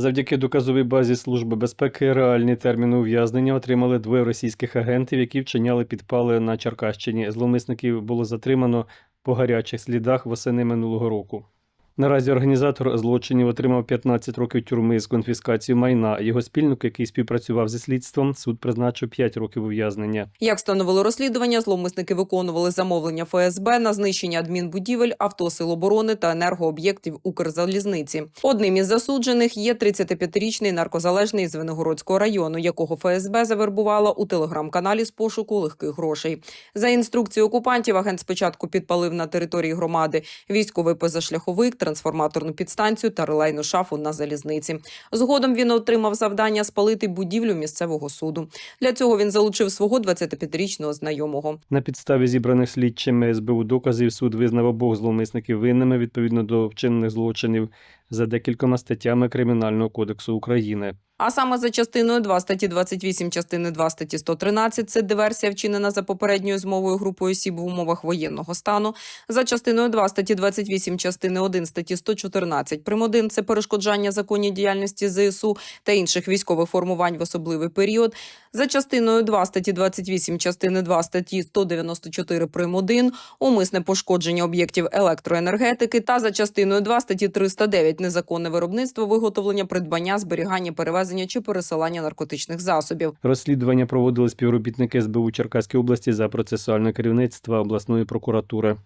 Завдяки доказовій базі Служби безпеки реальний термін ув'язнення отримали двоє російських агентів, які вчиняли підпали на Черкащині. Зловмисників було затримано по гарячих слідах восени минулого року. Наразі організатор злочинів отримав 15 років тюрми з конфіскацією майна. Його спільник, який співпрацював зі слідством, суд призначив 5 років ув'язнення. Як встановило розслідування, зловмисники виконували замовлення ФСБ на знищення адмінбудівель, авто Сил оборони та енергооб'єктів Укрзалізниці. Одним із засуджених є 35-річний наркозалежний з Виногородського району, якого ФСБ завербувала у телеграм-каналі з пошуку легких грошей. За інструкцією окупантів, агент спочатку підпалив на території громади військовий позашляховик, трансформаторну підстанцію та релейну шафу на залізниці. Згодом він отримав завдання спалити будівлю місцевого суду. Для цього він залучив свого 25-річного знайомого. На підставі зібраних слідчими СБУ доказів суд визнав обох зловмисників винними відповідно до вчинених злочинів за декількома статтями Кримінального кодексу України. А саме за частиною 2 статті 28, частини 2 статті 113 – це диверсія, вчинена за попередньою змовою групою осіб в умовах воєнного стану. За частиною 2 статті 28, частини 1 статті 114 прим. 1 – це перешкоджання законній діяльності ЗСУ та інших військових формувань в особливий період. За частиною 2 статті 28, частини 2 статті 194 прим. 1 – умисне пошкодження об'єктів електроенергетики та за частиною 2 статті 309 – незаконне виробництво, виготовлення, придбання, зберігання, перевезення чи пересилання наркотичних засобів. Розслідування проводили співробітники СБУ Черкаської області за процесуальне керівництво обласної прокуратури.